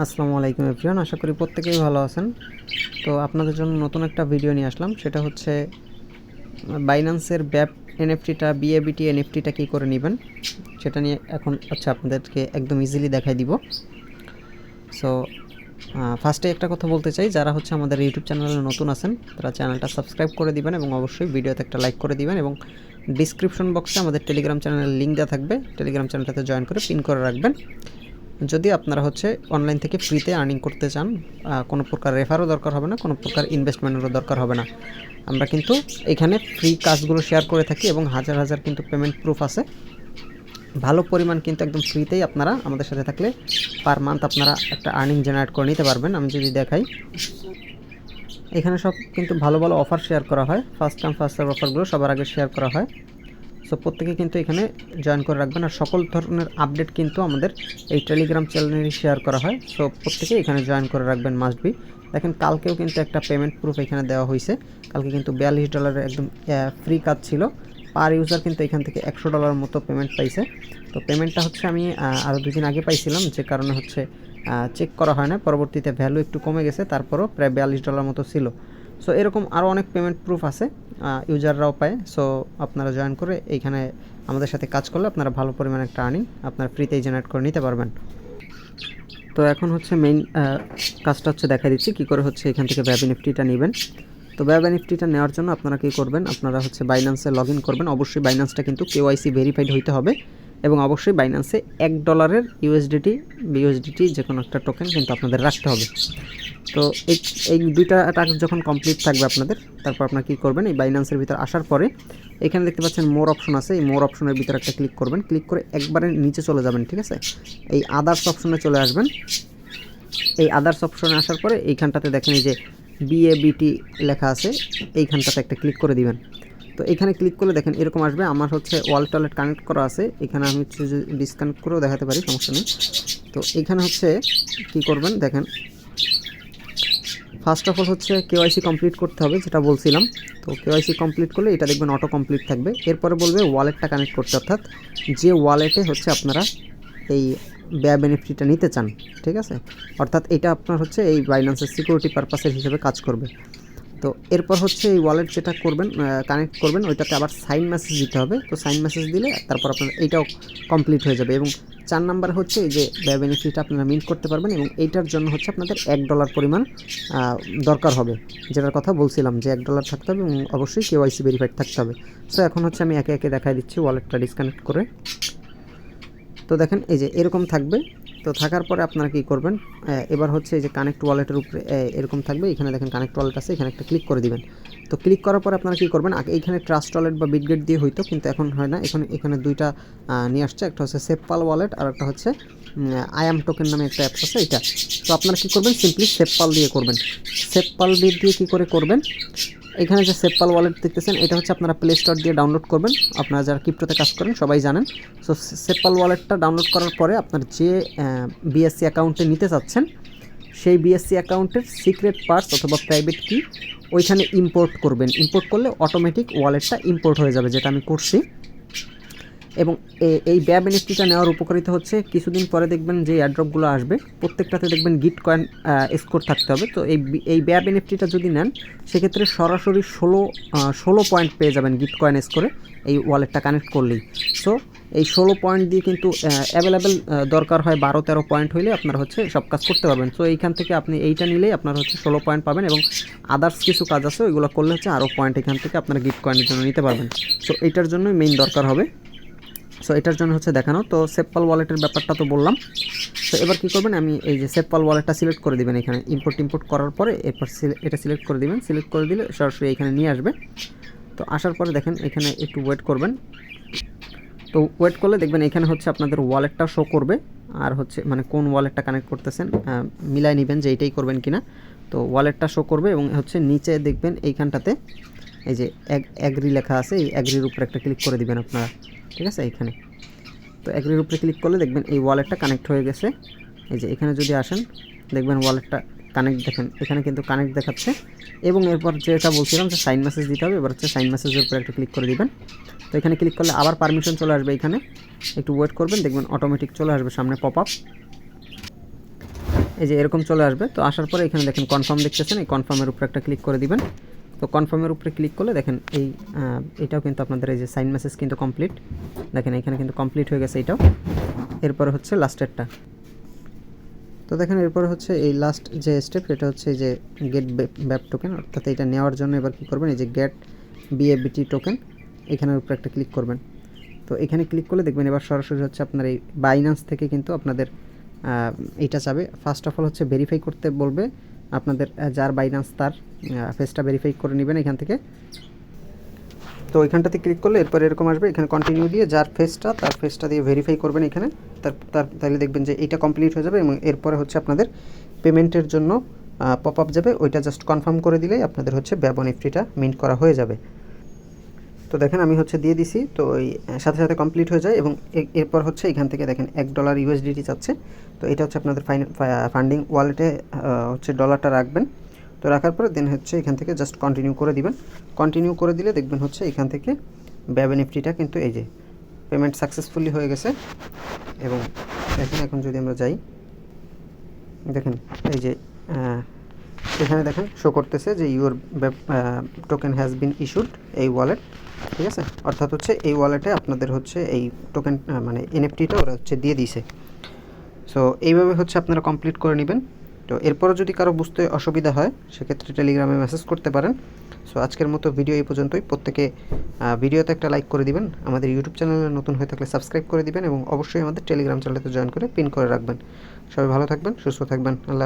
আসসালামু আলাইকুম এভরিওয়ান, আশা করি প্রত্যেকেই ভালো আছেন। তো আপনাদের জন্য নতুন একটা ভিডিও নিয়ে আসলাম, সেটা হচ্ছে বাইন্যান্সের ব্যাপ এনএফটিটা বিএবিটি এনএফটিটা কী করে নেবেন, সেটা নিয়ে এখন আচ্ছা আপনাদেরকে একদম ইজিলি দেখাই দিব। সো ফার্স্টে একটা কথা বলতে চাই, যারা হচ্ছে আমাদের ইউটিউব চ্যানেলে নতুন আছেন, তারা চ্যানেলটা সাবস্ক্রাইব করে দিবেন এবং অবশ্যই ভিডিওতে একটা লাইক করে দিবেন এবং ডিসক্রিপশন বক্সে আমাদের টেলিগ্রাম চ্যানেলের লিঙ্ক দেওয়া থাকবে টেলিগ্রাম চ্যানেলটাতে জয়েন করে পিন করে রাখবেন। যদি আপনারা হচ্ছে অনলাইন থেকে ফ্রিতে আর্নিং করতে চান কোনো প্রকার রেফারও দরকার হবে না, কোনো প্রকার ইনভেস্টমেন্টেরও দরকার হবে না। আমরা কিন্তু এখানে ফ্রি কাজগুলো শেয়ার করে থাকি এবং হাজার হাজার কিন্তু পেমেন্ট প্রুফ আছে। ভালো পরিমাণ কিন্তু একদম ফ্রিতেই আপনারা আমাদের সাথে থাকলে পার মান্থ আপনারা একটা আর্নিং জেনারেট করে নিতে পারবেন, আমি যদি দেখাই। এখানে সব কিন্তু ভালো ভালো অফার শেয়ার করা হয়। ফার্স্ট টাইম ফার্স্ট সার্ভ অফারগুলো সবার আগে শেয়ার করা হয়। সো প্রত্যেকে কিন্তু এখানে জয়েন করে রাখবেন আর সকল ধরনের আপডেট কিন্তু আমাদের এই টেলিগ্রাম চ্যানেলে শেয়ার করা হয়। সো প্রত্যেকে এখানে জয়েন করে রাখবেন মাস্ট বি দেখেন, কালকেও কিন্তু একটা পেমেন্ট প্রুফ এখানে দেওয়া হয়েছে। কালকে কিন্তু বিয়াল্লিশ ডলারের একদম ফ্রি কাজ ছিল। পার ইউজার কিন্তু এখান থেকে একশো ডলার মতো পেমেন্ট পাইছে। তো পেমেন্টটা হচ্ছে আমি আরও দুদিন আগে পাইছিলাম, যে কারণে হচ্ছে চেক করা হয় না। পরবর্তীতে ভ্যালু একটু কমে গেছে, তারপরও প্রায় বিয়াল্লিশ ডলার মতো ছিল। সো এরকম আরও অনেক পেমেন্ট প্রুফ আছে ইউজাররাও পায়। সো আপনারা জয়েন করে এইখানে আমাদের সাথে কাজ করলে আপনারা ভালো পরিমাণে একটা আর্নিং আপনারা ফ্রিতেই জেনারেট করে নিতে পারবেন। তো এখন হচ্ছে মেইন কাজটা হচ্ছে দেখা দিচ্ছি, কী করে হচ্ছে এখান থেকে ব্যাব নিফটিটা নেবেন। তো ব্যাব নিফটিটা নেওয়ার জন্য আপনারা কী করবেন? আপনারা হচ্ছে বাইন্যান্সে লগ ইন করবেন। অবশ্যই বাইন্যান্সটা কিন্তু কেওয়াইসি ভেরিফাইড হইতে হবে। এবং অবশ্যই বাইন্যান্সে এক ডলারের ইউএসডিটি বিউএসডিটি যে কোনো একটা টোকেন কিন্তু আপনাদের রাখতে হবে। তো এই এই দুইটা টাস্ক যখন কমপ্লিট থাকবে আপনাদের, তারপর আপনারা কী করবেন? এই বাইন্যান্সের ভিতর আসার পরে এখানে দেখতে পাচ্ছেন মোর অপশন আছে। এই মোর অপশনের ভিতরে একটা ক্লিক করবেন। ক্লিক করে একবারে নিচে চলে যাবেন, ঠিক আছে? এই আদার্স অপশনে চলে আসবেন। এই আদার্স অপশনে আসার পরে এইখানটাতে দেখেন এই যে বিএবিটি লেখা আছে। এইখানটাতে একটা ক্লিক করে দিবেন। তো এখানে ক্লিক করলে দেখেন এরকম আসবে। আমার হচ্ছে ওয়াল টয়লেট কানেক্ট করা আছে। এখানে আমি হচ্ছে ডিসকানেক্ট করেও দেখাতে পারি, সমস্যা নেই। তো এখানে হচ্ছে কি করবেন? দেখেন ফার্স্ট অফ অল হচ্ছে কেওয়াইসি কমপ্লিট করতে হবে, যেটা বলছিলাম। তো কেওয়াইসি কমপ্লিট করলে এটা দেখবেন অটো কমপ্লিট থাকবে। এরপরে বলবে ওয়ালেটটা কানেক্ট করতে, অর্থাৎ যে ওয়ালেটে হচ্ছে আপনারা এই ব্যয় বেনিফিটটা নিতে চান, ঠিক আছে? অর্থাৎ এটা আপনার হচ্ছে এই বাইন্যান্সের সিকিউরিটি পারপাসের হিসেবে কাজ করবে। তো এরপর হচ্ছে এই ওয়ালেট যেটা করবেন কানেক্ট করবেন, ওইটাতে আবার সাইন মেসেজ দিতে হবে। তো সাইন মেসেজ দিলে তারপর আপনার এইটাও কমপ্লিট হয়ে যাবে। এবং চার নাম্বার হচ্ছে এই যে বেনিফিট আপনারা মিন্ট করতে পারবেন এবং এইটার জন্য হচ্ছে আপনাদের এক ডলার পরিমাণ দরকার হবে। যেটার কথা বলছিলাম যে এক ডলার থাকতে হবে এবং অবশ্যই কেওয়াইসি ভেরিফাইড থাকতে হবে। সো এখন হচ্ছে আমি একে একে দেখাই দিচ্ছি ওয়ালেটটা ডিসকানেক্ট করে। তো দেখেন এই যে এরকম থাকবে। তো থাকার পরে আপনারা কী করবেন? এবার হচ্ছে যে কানেক্ট ওয়ালেটের উপরে এরকম থাকবে। এখানে দেখেন কানেক্ট ওয়ালেট আছে, এখানে একটা ক্লিক করে দিবেন। তো ক্লিক করার পরে আপনারা কী করবেন? আগে এইখানে ট্রাস্ট ওয়ালেট বা বিটগেট দিয়ে হইতো, কিন্তু এখন হয় না। এখন, এখানে দুইটা নিয়ে আসছে। একটা হচ্ছে সেপপাল ওয়ালেট আর একটা হচ্ছে আয়াম টোকেন নামে একটা অ্যাপস আছে এটা তো আপনারা কী করবেন? সিম্পলি সেপপাল দিয়ে করবেন। সেপপাল দিয়ে দিয়ে কী করে করবেন? এখানে যে সেপপাল ওয়ালেট দেখতেছেন, এটা হচ্ছে আপনারা প্লে স্টোর দিয়ে ডাউনলোড করবেন। আপনারা যারা ক্রিপ্টোতে কাজ করেন, সবাই জানেন। সো সেপপাল ওয়ালেটটা ডাউনলোড করার পরে আপনার যে বিএসসি অ্যাকাউন্টে নিতে চাচ্ছেন, সেই বিএসসি অ্যাকাউন্টের সিক্রেট পার্স অথবা প্রাইভেট কি ওইখানে ইম্পোর্ট করবেন। ইম্পোর্ট করলে অটোমেটিক ওয়ালেটটা ইম্পোর্ট হয়ে যাবে, যেটা আমি করছি। এবং এই ব্যয় বেনিফিটটা নেওয়ার উপকারিতা হচ্ছে কিছুদিন পরে দেখবেন যে অ্যাড্রপগুলো আসবে, প্রত্যেকটাতে দেখবেন গিট কয়েন স্কোর থাকতে হবে। তো এই এই ব্যয় বেনিফিটটা যদি নেন, সেক্ষেত্রে সরাসরি ষোলো ষোলো পয়েন্ট পেয়ে যাবেন গিট কয়েন স্কোরে এই ওয়ালেটটা কানেক্ট করলেই। সো এই ষোলো পয়েন্ট দিয়ে কিন্তু অ্যাভেলেবেল দরকার হয় বারো, তেরো পয়েন্ট হইলে আপনার হচ্ছে সব কাজ করতে পারবেন। সো এইখান থেকে আপনি এইটা নিলেই আপনার হচ্ছে ষোলো পয়েন্ট পাবেন এবং আদার্স কিছু কাজ আছে, ওইগুলো করলে হচ্ছে আরও পয়েন্ট এখান থেকে আপনারা গিফট কয়েনের জন্য নিতে পারবেন। সো এইটার জন্যই মেইন দরকার হবে। সো এটার জন্য হচ্ছে দেখানো। তো সেপপাল ওয়ালেটের ব্যাপারটা তো বললাম। তো এবার কী করবেন, আমি এই যে সেপপাল ওয়ালেটটা সিলেক্ট করে দিবেন এখানে। ইম্পোর্ট ইম্পোর্ট করার পরে এরপর এটা সিলেক্ট করে দিবেন। সিলেক্ট করে দিলে সরাসরি এখানে নিয়ে আসবে। তো, আসার পরে দেখেন, এখানে একটু ওয়েট করবেন। তো ওয়েট করলে দেখবেন এখানে হচ্ছে আপনাদের ওয়ালেটটা শো করবে। আর হচ্ছে মানে কোন ওয়ালেটটা কানেক্ট করতেছেন মিলাই নেবেন যে এইটাই করবেন কিনা। তো ওয়ালেটটা শো করবে এবং হচ্ছে নিচে দেখবেন এইখানটাতে এই যে অ্যাগ্রি লেখা আছে, এই অ্যাগ্রির উপরে একটা ক্লিক করে দিবেন আপনারা, ঠিক আছে, এইখানে। তো অ্যাগ্রির উপরে ক্লিক করলে দেখবেন এই ওয়ালেটটা কানেক্ট হয়ে গেছে। এই যে এখানে যদি আসেন, দেখবেন ওয়ালেটটা কানেক্ট দেখেন, এখানে কিন্তু কানেক্ট দেখাচ্ছে। এবং এরপর যেটা বলছিলাম যে সাইন মেসেজ দিতে হবে, এবার হচ্ছে সাইন মেসেজের উপরে একটা ক্লিক করে দিবেন। তো এখানে ক্লিক করলে আবার পারমিশন চলে আসবে এখানে। একটু ওয়েট করবেন, দেখবেন অটোমেটিক চলে আসবে সামনে পপ আপ এই যে এরকম চলে আসবে। তো আসার পরে এখানে দেখেন কনফার্ম দেখতেছেন, এই কনফার্মের উপরে একটা ক্লিক করে দিবেন। তো কনফার্মের উপরে ক্লিক করলে দেখেন এই এটাও কিন্তু আপনাদের এই যে সাইন মেসেজ কিন্তু কমপ্লিট দেখেন এখানে কিন্তু কমপ্লিট হয়ে গেছে এটাও। এরপরে হচ্ছে লাস্টেরটা তো দেখেন এরপর হচ্ছে এই লাস্ট যে স্টেপ এটা হচ্ছে এই যে গেট ব্যাপ টোকেন অর্থাৎ এটা নেওয়ার জন্য এবার কী করবেন, এই যে গেট বিএবিটি টোকেন এখানের উপরে একটা ক্লিক করবেন। তো এখানে ক্লিক করলে দেখবেন এবার সরাসরি হচ্ছে আপনার এই বাইন্যান্স থেকে কিন্তু আপনাদের এইটা চাবে। ফার্স্ট অফ অল হচ্ছে ভেরিফাই করতে বলবে আপনাদের যার বাইন্যান্স তার ফেসটা ভেরিফাই করে নেবেন এখান থেকে। তো ওইখানটাতে ক্লিক করলে এরপর এরকম আসবে। এখানে কন্টিনিউ দিয়ে যার ফেসটা তার ফেসটা দিয়ে ভেরিফাই করবেন এখানে। তার তার, তাহলে দেখবেন যে এটা কমপ্লিট হয়ে যাবে এবং এরপরে হচ্ছে আপনাদের পেমেন্টের জন্য পপ আপ যাবে। ওইটা জাস্ট কনফার্ম করে দিলেই আপনাদের হচ্ছে ব্যবন এফটিটা মিন্ট করা হয়ে যাবে। তো দেখেন আমি হচ্ছে দিয়ে দিছি, তো ওই সাথে সাথে কমপ্লিট হয়ে যায় এবং এরপর হচ্ছে এখান থেকে দেখেন এক ডলার ইউএসডিটি চাচ্ছে। তো এটা হচ্ছে আপনাদের ফান্ডিং ওয়ালেটে হচ্ছে ডলারটা রাখবেন। তো রাখার পরে দেন হচ্ছে এখান থেকে জাস্ট কন্টিনিউ করে দিবেন। কন্টিনিউ করে দিলে দেখবেন হচ্ছে এখান থেকে ব্যয় নিফটিটা কিন্তু এই যে পেমেন্ট সাকসেসফুলি হয়ে গেছে। এবং দেখেন এখন যদি আমরা যাই, দেখেন এই যে এখানে দেখেন শো করতেছে যে your token has been issued এই ওয়ালেট ঠিক আছে? অর্থাৎ হচ্ছে এই ওয়ালেটে আপনাদের হচ্ছে এই টোকেন মানে এনএফটিটা ওরা হচ্ছে দিয়ে দিছে সো এইভাবে হচ্ছে আপনারা কমপ্লিট করে নেবেন। তো এরপরও যদি কারও বুঝতে অসুবিধা হয়, সেক্ষেত্রে টেলিগ্রামে মেসেজ করতে পারেন। সো আজকের মতো ভিডিও এই পর্যন্তই। প্রত্যেকে ভিডিওতে একটা লাইক করে দিবেন। আমাদের ইউটিউব চ্যানেলে নতুন হয়ে থাকলে সাবস্ক্রাইব করে দিবেন এবং অবশ্যই আমাদের টেলিগ্রাম চ্যানেলতে জয়েন করে পিন করে রাখবেন। সবাই ভালো থাকবেন, সুস্থ থাকবেন। আল্লাহ